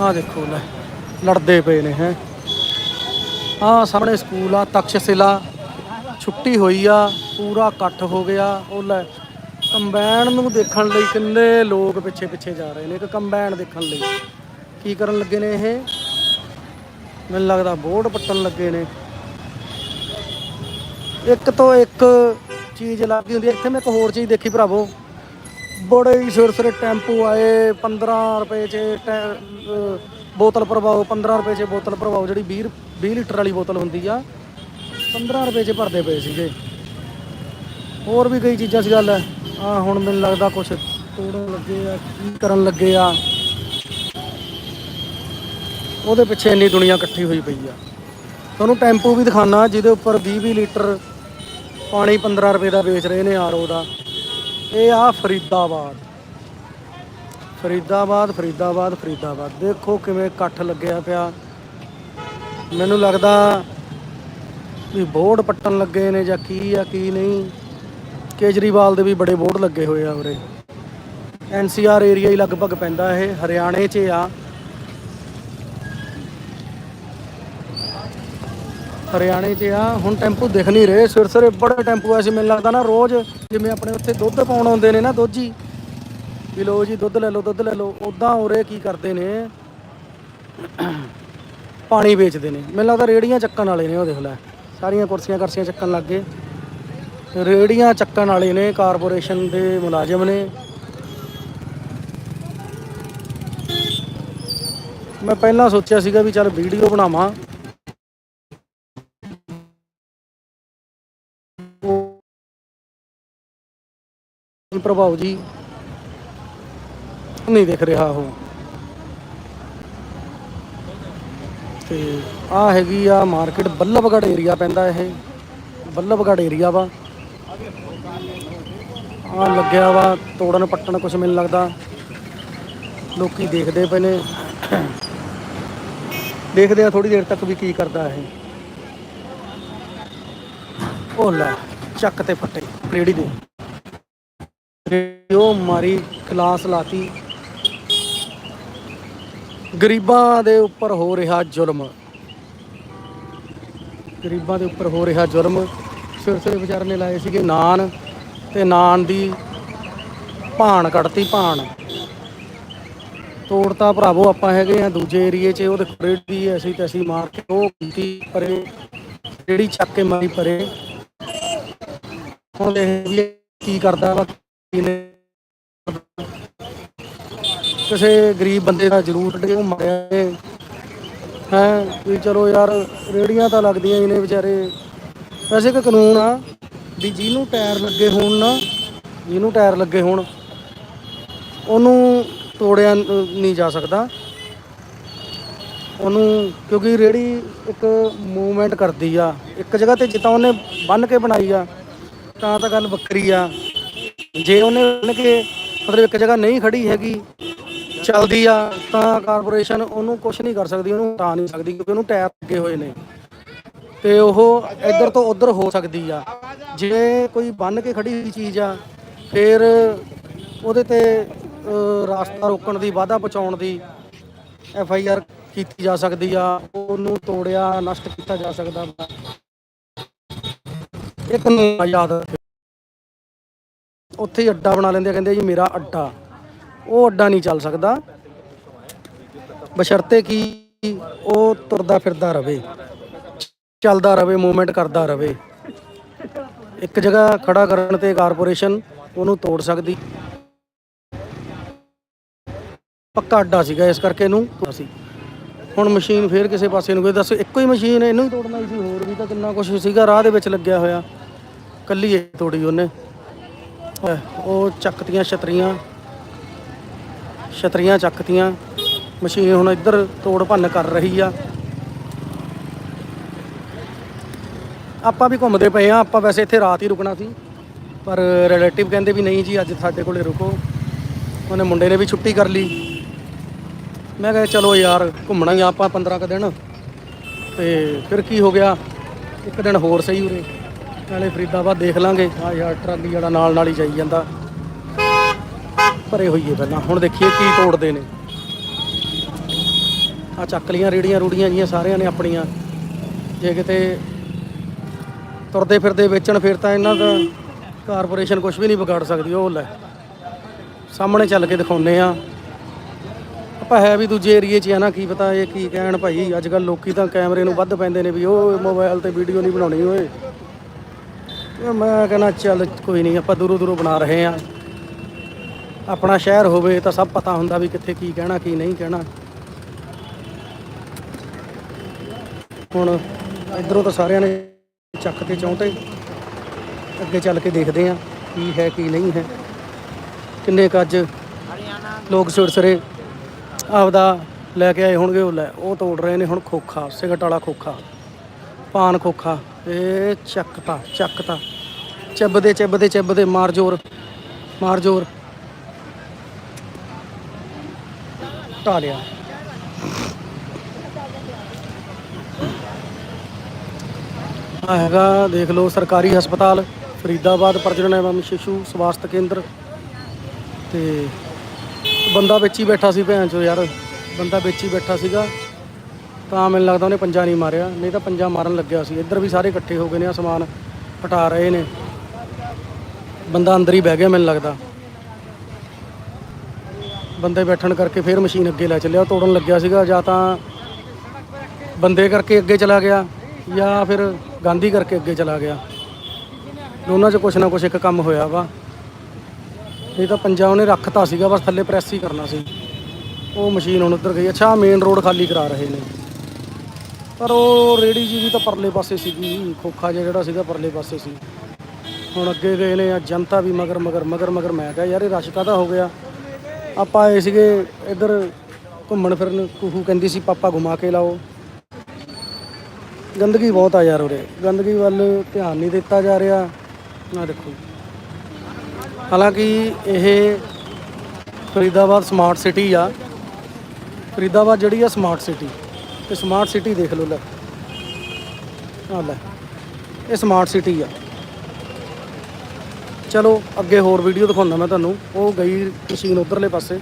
ਆਹ ਦੇਖੋ ਲੈ, ਲੜਦੇ ਪਏ ਨੇ, ਹੈ। ਆਹ ਸਾਹਮਣੇ ਸਕੂਲ ਆ, ਤਕਸ਼ਸ਼ਿਲਾ। ਛੁੱਟੀ ਹੋਈ ਆ, ਪੂਰਾ ਇਕੱਠ ਹੋ ਗਿਆ। ਉਹ ਲੈ, ਕੰਬਾਈਨ ਨੂੰ ਦੇਖਣ ਲਈ ਕਿੰਨੇ ਲੋਕ ਪਿੱਛੇ ਪਿੱਛੇ ਜਾ ਰਹੇ ਨੇ, ਇੱਕ ਕੰਬਾਈਨ ਦੇਖਣ ਲਈ। ਕੀ ਕਰਨ ਲੱਗੇ ਨੇ ਇਹ? ਮੈਨੂੰ ਲੱਗਦਾ ਬੋਰਡ ਪੱਟਣ ਲੱਗੇ ਨੇ। ਇੱਕ ਤੋਂ ਇੱਕ ਚੀਜ਼ ਲੱਗਦੀ ਹੁੰਦੀ ਇੱਥੇ ਮੈਂ ਇੱਕ ਹੋਰ ਚੀਜ਼ ਦੇਖੀ ਭਰਾਵੋ। ਬੜੇ ਹੀ ਸਿਰ ਸਿਰੇ ਟੈਂਪੂ ਆਏ 15 ਰੁਪਏ 'ਚ ਟੈ- ਅਹ, ਬੋਤਲ ਭਰਵਾਓ 15 ਰੁਪਏ 'ਚ ਬੋਤਲ ਭਰਵਾਓ, ਜਿਹੜੀ 20 20 ਲੀਟਰ ਵਾਲੀ ਬੋਤਲ ਹੁੰਦੀ ਆ 15 ਰੁਪਏ 'ਚ ਭਰਦੇ ਪਏ ਸੀਗੇ। ਹੋਰ ਵੀ ਕਈ ਚੀਜ਼ਾਂ ਸੀ ਗੱਲ। ਆ ਹੁਣ ਮੈਨੂੰ ਲੱਗਦਾ ਕੁਛ ਤੋੜਨ ਲੱਗੇ ਆ, ਕੀ ਕਰਨ ਲੱਗੇ ਆ। ਉਹਦੇ ਪਿੱਛੇ ਇੰਨੀ ਦੁਨੀਆ ਇਕੱਠੀ ਹੋਈ ਪਈ ਆ। ਤੁਹਾਨੂੰ ਟੈਂਪੂ ਵੀ ਦਿਖਾਣਾ ਜਿਹਦੇ ਉੱਪਰ 20 20 ਲੀਟਰ ਪਾਣੀ 15 ਰੁਪਏ ਦਾ ਵੇਚ ਰਹੇ ਨੇ ਆਰਓ ਦਾ। ਇਹ ਆ ਫਰੀਦਾਬਾਦ। ਫਰੀਦਾਬਾਦ ਫਰੀਦਾਬਾਦ ਫਰੀਦਾਬਾਦ। ਦੇਖੋ ਕਿਵੇਂ ਇਕੱਠ ਲੱਗਿਆ ਪਿਆ। ਮੈਨੂੰ ਲੱਗਦਾ ਵੀ ਬੋਰਡ ਪੱਟਣ ਲੱਗੇ ਨੇ ਜਾਂ ਕੀ ਆ, ਕੀ ਨਹੀਂ। ਕੇਜਰੀਵਾਲ ਦੇ ਵੀ ਬੜੇ ਬੋਰਡ ਲੱਗੇ ਹੋਏ ਆ ਉਰੇ। ਐਨਸੀਆਰ ਏਰੀਆ ਹੀ ਲਗਭਗ ਪੈਂਦਾ ਇਹ, ਹਰਿਆਣੇ 'ਚ ਆ। ਹਰਿਆਣੇ 'ਚ ਆ। ਹੁਣ ਟੈਂਪੂ ਦਿਖ ਨਹੀਂ ਰਹੇ। ਸਿਰ ਸਿਰੇ ਬੜੇ ਟੈਂਪੂ ਐਸੇ ਮੈਨੂੰ ਲੱਗਦਾ ਨਾ ਰੋਜ਼ ਜਿਵੇਂ ਆਪਣੇ ਉੱਥੇ ਦੁੱਧ ਪਾਉਣ ਆਉਂਦੇ ਨੇ ਨਾ ਦੋਜੀ, ਵੀ ਲੋ ਜੀ ਦੁੱਧ ਲੈ ਲਓ, ਦੁੱਧ ਲੈ ਲਓ ਉਦਾਂ ਉਰੇ ਕੀ ਕਰਦੇ ਨੇ, ਪਾਣੀ ਵੇਚਦੇ ਨੇ। ਮੈਨੂੰ ਲੱਗਦਾ ਰੇੜੀਆਂ ਚੱਕਣ ਵਾਲੇ ਨੇ ਉਹ ਦੇਖ ਲੈ, ਸਾਰੀਆਂ ਕੁਰਸੀਆਂ ਕਰਸੀਆਂ ਚੱਕਣ ਲੱਗ ਗਏ। ਰੇੜੀਆਂ ਚੱਕਣ ਵਾਲੇ ਨੇ, ਕਾਰਪੋਰੇਸ਼ਨ ਦੇ ਮੁਲਾਜ਼ਮ ਨੇ। ਮੈਂ ਪਹਿਲਾਂ ਸੋਚਿਆ ਸੀਗਾ ਵੀ ਚੱਲ ਵੀਡੀਓ ਬਣਾਵਾਂ। ਪ੍ਰਭਾਵ ਜੀ ਨਹੀਂ ਦਿਖ ਰਿਹਾ ਉਹ। ਤੇ ਆ ਹੈਗੀ ਆ ਮਾਰਕੀਟ ਬੱਲਭਗੜ ਏਰੀਆ ਪੈਂਦਾ ਇਹ। ਬੱਲਭਗੜ ਏਰੀਆ ਵਾ। ਆ ਲੱਗਿਆ ਵਾ, ਤੋੜਨ ਪੱਟਣ ਕੁਛ ਮੈਨੂੰ ਲੱਗਦਾ। ਲੋਕੀ ਦੇਖਦੇ ਪਏ ਨੇ। ਦੇਖਦੇ ਆ ਥੋੜੀ ਦੇਰ ਤੱਕ ਵੀ ਕੀ ਕਰਦਾ ਇਹ। ਉਹ ਲੈ, ਚੱਕ ਤੇ ਫੱਟੇ, ਰੇੜੀ ਦੇ। ਉਹ ਮਾਰੀ ਕਲਾਸ ਲਾਤੀ। ਗਰੀਬਾਂ ਦੇ ਉੱਪਰ ਹੋ ਰਿਹਾ ਜ਼ੁਲਮ। ਗਰੀਬਾਂ ਦੇ ਉੱਪਰ ਹੋ ਰਿਹਾ ਜ਼ੁਲਮ। ਸਿਰ ਸਿਰ ਵਿਚਾਰੇ ਨੇ ਲਾਏ ਸੀਗੇ ਨਾਨ, ਤੇ ਨਾਨ ਦੀ ਭਾਣ ਕੱਢਤੀ ਭਾਣ। ਤੋੜਤਾ ਭਰਾਵੋ, ਆਪਾਂ ਹੈਗੇ ਆ ਦੂਜੇ ਏਰੀਏ 'ਚ, ਉਹ ਦੇਖੋ ਰੇੜੀ ਐਸੀ ਤੈਸੀ ਮਾਰ ਕੇ ਉਹ ਕੀਤੀ, ਪਰੇ। ਜਿਹੜੀ ਚੱਕ ਕੇ ਮਾਰੀ ਪਰੇ। ਹੁਣ ਇਹ ਕੀ ਕਰਦਾ ਵਾ? ਕਿਸੇ ਗਰੀਬ ਬੰਦੇ ਦਾ ਜ਼ਰੂਰ ਕੱਢ ਕੇ ਮਾਰਿਆ ਹੈ, ਵੀ ਚਲੋ ਯਾਰ ਰੇੜੀਆਂ ਤਾਂ ਲੱਗਦੀਆਂ ਹੀ ਨੇ ਵਿਚਾਰੇ। ਵੈਸੇ ਕਿ ਕਾਨੂੰਨ ਆ ਵੀ ਜਿਹਨੂੰ ਟਾਇਰ ਲੱਗੇ ਹੋਣ ਨਾ, ਜਿਹਨੂੰ ਟਾਇਰ ਲੱਗੇ ਹੋਣ, ਉਹਨੂੰ ਤੋੜਿਆ ਨਹੀਂ ਜਾ ਸਕਦਾ। ਉਹਨੂੰ, ਕਿਉਂਕਿ ਰੇੜੀ ਇੱਕ ਮੂਵਮੈਂਟ ਕਰਦੀ ਆ। ਇੱਕ ਜਗ੍ਹਾ ਤੇ ਜਿੱਦਾਂ ਉਹਨੇ ਬੰਨ ਕੇ ਬਣਾਈ ਆ, ਤਾਂ ਤਾਂ ਗੱਲ ਵੱਖਰੀ ਆ। ਜੇ ਉਹਨੇ ਬੰਨ ਕੇ ਮਤਲਬ ਇੱਕ ਜਗ੍ਹਾ ਨਹੀਂ ਖੜੀ ਹੈਗੀ, ਚੱਲਦੀ ਆ, ਤਾਂ ਕਾਰਪੋਰੇਸ਼ਨ ਉਹਨੂੰ ਕੁਝ ਨਹੀਂ ਕਰ ਸਕਦੀ, ਉਹਨੂੰ ਹਟਾ ਨਹੀਂ ਸਕਦੀ ਕਿਉਂਕਿ ਉਹਨੂੰ ਟਾਇਰ ਲੱਗੇ ਹੋਏ ਨੇ। ਤੇ ਉਹ ਇੱਧਰ ਤੋਂ ਉੱਧਰ ਹੋ ਸਕਦੀ ਆ। ਜੇ ਕੋਈ ਬੰਨ ਕੇ ਖੜੀ ਹੋਈ ਚੀਜ਼ ਆ, ਫਿਰ ਉਹਦੇ ਤੇ ਰਾਸਤਾ ਰੋਕਣ ਦੀ, ਵਾਧਾ ਪਹੁੰਚਾਉਣ ਦੀ ਐਫ ਆਈ ਆਰ ਕੀਤੀ ਜਾ ਸਕਦੀ ਆ, ਉਹਨੂੰ ਤੋੜਿਆ, ਨਸ਼ਟ ਕੀਤਾ ਜਾ ਸਕਦਾ ਇੱਕ ਨੂੰ ਯਾਦ ਰੱਖਿਓ। ਉੱਥੇ ਹੀ ਅੱਡਾ ਬਣਾ ਲੈਂਦੇ ਆ, ਕਹਿੰਦੇ ਜੀ ਮੇਰਾ ਅੱਡਾ। ਉਹ ਅੱਡਾ ਨਹੀਂ ਚੱਲ ਸਕਦਾ। ਬਸ਼ਰਤੇ ਕੀ ਉਹ ਤੁਰਦਾ ਫਿਰਦਾ ਰਵੇ, ਚੱਲਦਾ ਰਵੇ ਮੂਵਮੈਂਟ ਕਰਦਾ ਰਵੇ। ਇੱਕ ਜਗ੍ਹਾ ਖੜਾ ਕਰਨ ਤੇ ਕਾਰਪੋਰੇਸ਼ਨ ਉਹਨੂੰ ਤੋੜ ਸਕਦੀ। ਪੱਕਾ ਅੱਡਾ ਸੀਗਾ ਇਸ ਕਰਕੇ ਇਹਨੂੰ ਅਸੀਂ ਹੁਣ ਮਸ਼ੀਨ ਫੇਰ ਕਿਸੇ ਪਾਸੇ ਨੂੰ ਗਈ। ਦੱਸੋ, ਇੱਕੋ ਹੀ ਮਸ਼ੀਨ ਇਹਨੂੰ ਹੀ ਤੋੜਨਾ ਸੀ ਹੋਰ ਵੀ ਤਾਂ ਕਿੰਨਾ ਕੁਝ ਸੀਗਾ। ਰਾਹ ਦੇ ਵਿੱਚ ਲੱਗਿਆ ਹੋਇਆ। ਕੱਲੀ ਇਹ ਤੋੜੀ ਉਹਨੇ। ਉਹ ਚੱਕਤੀਆਂ, ਛਤਰੀਆਂ। ਛਤਰੀਆਂ ਚੱਕਤੀਆਂ। ਮਸ਼ੀਨ ਹੁਣ ਇੱਧਰ ਤੋੜ ਭੰਨ ਕਰ ਰਹੀ ਆ। ਆਪਾਂ ਵੀ ਘੁੰਮਦੇ ਪਏ ਆ। ਆਪਾਂ ਵੈਸੇ ਇੱਥੇ ਰਾਤ ਹੀ ਰੁਕਣਾ ਸੀ। ਪਰ ਰਿਲੇਟਿਵ ਕਹਿੰਦੇ ਵੀ ਨਹੀਂ ਜੀ, ਅੱਜ ਸਾਡੇ ਕੋਲੇ ਰੁਕੋ। ਉਹਨੇ ਮੁੰਡੇ ਨੇ ਵੀ ਛੁੱਟੀ ਕਰ ਲਈ। ਮੈਂ ਕਿਹਾ ਚਲੋ ਯਾਰ, ਘੁੰਮਣਾ ਹੀ ਆਪਾਂ 15 ਕ ਦਿਨ। ਤੇ ਫਿਰ ਕੀ ਹੋ ਗਿਆ? ਇੱਕ ਦਿਨ ਹੋਰ ਸਹੀ ਉਰੇ। ਨਾਲੇ ਫਰੀਦਾਬਾਦ ਦੇਖ ਲਾਂਗੇ। ਆ ਯਾਰ ਟਰਾਲੀ ਜਿਹੜਾ ਨਾਲ ਨਾਲ ਹੀ ਜਾਈ ਜਾਂਦਾ। ਭਰੇ ਹੋਈਏ ਪਹਿਲਾਂ। ਹੁਣ ਦੇਖੀਏ ਕੀ ਤੋੜਦੇ ਨੇ। ਆ ਚੱਕ ਲੀਆਂ ਰੇੜੀਆਂ ਰੂੜੀਆਂ ਜੀਆਂ ਸਾਰਿਆਂ ਨੇ ਆਪਣੀਆਂ। ਜੇ ਕਿਤੇ ਤੁਰਦੇ ਫਿਰਦੇ ਵੇਚਣ ਫਿਰ ਤਾਂ ਇਹਨਾਂ ਦਾ ਕਾਰਪੋਰੇਸ਼ਨ ਕੁਝ ਵੀ ਨਹੀਂ ਵਿਗਾੜ ਸਕਦੀ, ਉਹ ਲੈ। ਸਾਹਮਣੇ ਚੱਲ ਕੇ ਦਿਖਾਉਨੇ ਆ ਆਪਾਂ ਹੈ ਵੀ ਦੂਜੇ ਏਰੀਏ 'ਚ ਆ ਨਾ, ਕੀ ਪਤਾ ਇਹ ਕੀ ਕਹਿਣ ਭਾਈ। ਅੱਜ ਕੱਲ ਲੋਕੀ ਤਾਂ ਕੈਮਰੇ ਨੂੰ ਵੱਧ ਪੈਂਦੇ ਨੇ ਵੀ ਉਹ ਮੋਬਾਈਲ ਤੇ ਵੀਡੀਓ ਨਹੀਂ ਬਣਾਉਣੀ ਓਏ। ਮੈਂ ਕਹਿੰਦਾ ਚੱਲ ਕੋਈ ਨਹੀਂ, ਆਪਾਂ ਦੂਰੋਂ ਦੂਰੋਂ ਬਣਾ ਰਹੇ ਆ ਆਪਣਾ ਸ਼ਹਿਰ ਹੋਵੇ ਤਾਂ ਸਭ ਪਤਾ ਹੁੰਦਾ ਵੀ ਕਿੱਥੇ ਕੀ ਕਹਿਣਾ, ਕੀ ਨਹੀਂ ਕਹਿਣਾ। ਹੁਣ ਇਧਰੋਂ ਤਾਂ ਸਾਰਿਆਂ ਨੇ ਚੱਕ ਤੇ ਚੌਂਤੇ। ਅੱਗੇ ਚੱਲ ਕੇ ਦੇਖਦੇ ਆ ਕੀ ਹੈ, ਕੀ ਨਹੀਂ ਹੈ। ਕਿੰਨੇ ਕੁ ਅੱਜ ਲੋਕ ਸੁਰਸਰੇ ਆਪਦਾ ਲੈ ਕੇ ਆਏ ਹੋਣਗੇ, ਉਹ ਲੈ, ਉਹ ਤੋੜ ਰਹੇ ਨੇ ਹੁਣ ਖੋਖਾ ਸਿਗਟ ਵਾਲਾ ਖੋਖਾ, ਪਾਨ ਖੋਖਾ। ਇਹ ਚੱਕਤਾ ਚੱਕਤਾ। ਚੱਬਦੇ ਚੱਬਦੇ ਚੱਬਦੇ, ਮਾਰ ਜ਼ੋਰ ਮਾਰ ਜ਼ੋਰ। ਢਾ ਲਿਆ। ਆਹ ਹੈਗਾ, ਦੇਖ ਲਓ, ਸਰਕਾਰੀ ਹਸਪਤਾਲ, ਫਰੀਦਾਬਾਦ, ਪ੍ਰਜਨਨ ਐਵਮ ਸ਼ਿਸ਼ੂ ਸਵਾਸਥ ਕੇਂਦਰ। ਤੇ ਬੰਦਾ ਵਿੱਚ ਹੀ ਬੈਠਾ ਸੀ ਭੈਣ ਚੋ ਯਾਰ, ਬੰਦਾ ਵਿੱਚ ਹੀ ਬੈਠਾ ਸੀਗਾ। ਤਾਂ ਮੈਨੂੰ ਲੱਗਦਾ ਉਹਨੇ ਪੰਜਾ ਨਹੀਂ ਮਾਰਿਆ, ਨਹੀਂ ਤਾਂ ਪੰਜਾ ਮਾਰਨ ਲੱਗਿਆ ਸੀ। ਇੱਧਰ ਵੀ ਸਾਰੇ ਇਕੱਠੇ ਹੋ ਗਏ ਨੇ ਆ ਸਮਾਨ ਹਟਾ ਰਹੇ ਨੇ। ਬੰਦਾ ਅੰਦਰ ਹੀ ਬਹਿ ਗਿਆ ਮੈਨੂੰ ਲੱਗਦਾ। ਬੰਦੇ ਬੈਠਣ ਕਰਕੇ ਫਿਰ ਮਸ਼ੀਨ ਅੱਗੇ ਲੈ ਚੱਲਿਆ ਤੋੜਨ ਲੱਗਿਆ ਸੀਗਾ, ਜਾਂ ਤਾਂ ਬੰਦੇ ਕਰਕੇ ਅੱਗੇ ਚਲਾ ਗਿਆ, ਜਾਂ ਫਿਰ ਗਾਂਧੀ ਕਰਕੇ ਅੱਗੇ ਚਲਾ ਗਿਆ। ਦੋਨਾਂ 'ਚ ਕੁਛ ਨਾ ਕੁਛ ਇੱਕ ਕੰਮ ਹੋਇਆ ਵਾ। ਇਹ ਤਾਂ ਪੰਜਾ ਉਹਨੇ ਰੱਖਤਾ ਸੀਗਾ, ਬਸ ਥੱਲੇ ਪ੍ਰੈਸ ਹੀ ਕਰਨਾ ਸੀ। ਉਹ ਮਸ਼ੀਨ ਹੁਣ ਉੱਧਰ ਗਈ, ਅੱਛਾ ਮੇਨ ਰੋਡ ਖਾਲੀ ਕਰਾ ਰਹੇ ਨੇ। ਪਰ ਉਹ ਰੇੜੀ ਜੀ ਵੀ ਤਾਂ ਪਰਲੇ ਪਾਸੇ ਸੀਗੀ, ਖੋਖਾ ਜਿਹਾ ਜਿਹੜਾ ਸੀਗਾ, ਪਰਲੇ ਪਾਸੇ ਸੀ। ਹੁਣ ਅੱਗੇ ਗਏ ਨੇ ਆ, ਜਨਤਾ ਵੀ ਮਗਰ ਮਗਰ ਮਗਰ ਮਗਰ। ਮੈਂ ਕਿਹਾ, ਯਾਰ, ਇਹ ਰਸ਼ ਕਾਹਦਾ ਹੋ ਗਿਆ? ਆਪਾਂ ਆਏ ਸੀਗੇ ਇੱਧਰ ਘੁੰਮਣ ਫਿਰਨ, ਕੁਹੂ ਕਹਿੰਦੀ ਸੀ, ਪਾਪਾ ਘੁਮਾ ਕੇ ਲਾਓ। ਗੰਦਗੀ ਬਹੁਤ ਆ ਯਾਰ ਉਰੇ। ਗੰਦਗੀ ਵੱਲ ਧਿਆਨ ਨਹੀਂ ਦਿੱਤਾ ਜਾ ਰਿਹਾ। ਨਾ ਦੇਖੋ। ਹਾਲਾਂਕਿ ਇਹ ਫਰੀਦਾਬਾਦ ਸਮਾਰਟ ਸਿਟੀ ਆ। ਫਰੀਦਾਬਾਦ ਜਿਹੜੀ ਆ ਸਮਾਰਟ ਸਿਟੀ ਤੇ ਸਮਾਰਟ ਸਿਟੀ ਦੇਖ ਲਓ ਲੈ। ਆ ਲੈ। ਇਹ ਸਮਾਰਟ ਸਿਟੀ ਆ। ਚਲੋ ਅੱਗੇ ਹੋਰ ਵੀਡੀਓ ਦਿਖਾਉਂਦਾ ਮੈਂ ਤੁਹਾਨੂੰ। ਉਹ ਗਈ ਮਸ਼ੀਨ ਉਧਰਲੇ ਪਾਸੇ।